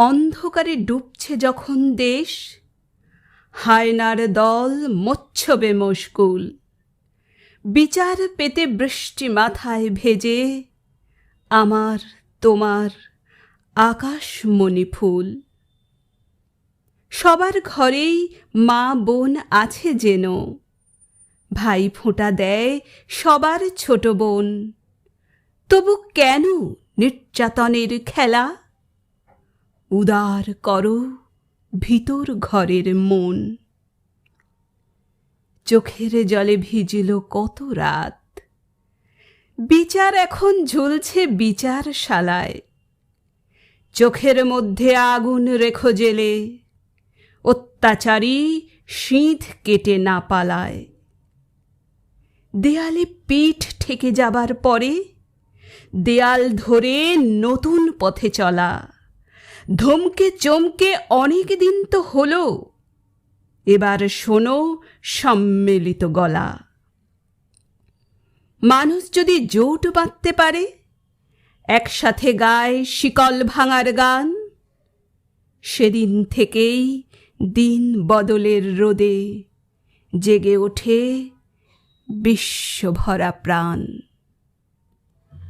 অন্ধকারে ডুবছে যখন দেশ, হায়নার দল মচ্ছবে মশগুল। বিচার পেতে বৃষ্টি মাথায় ভেজে, আমার তোমার আকাশমণি ফুল। সবার ঘরেই মা বোন আছে যেন, ভাই ফোঁটা দেয় সবার ছোট বোন। তবু কেন নির্যাতনের খেলা? উদার করো ভিতর ঘরের মন। চোখের জলে ভিজিল কত রাত। বিচার এখন ঝুলছে বিচার শালায় চোখের মধ্যে আগুন রেখো জেলে। অত্যাচারী শীত কেটে না পালায়। দেয়ালে পিঠ ঠেকে যাবার পরে দেয়াল ধরে নতুন পথে চলা। ধমকে চমকে অনেক দিন তো হলো। এবার শোনো সম্মিলিত গলা। মানুষ যদি জোট বাঁধতে পারে, একসাথে গায় শিকল ভাঙার গান, সেদিন থেকেই দিন বদলের রোদে জেগে ওঠে বিশ্বভরা প্রাণ।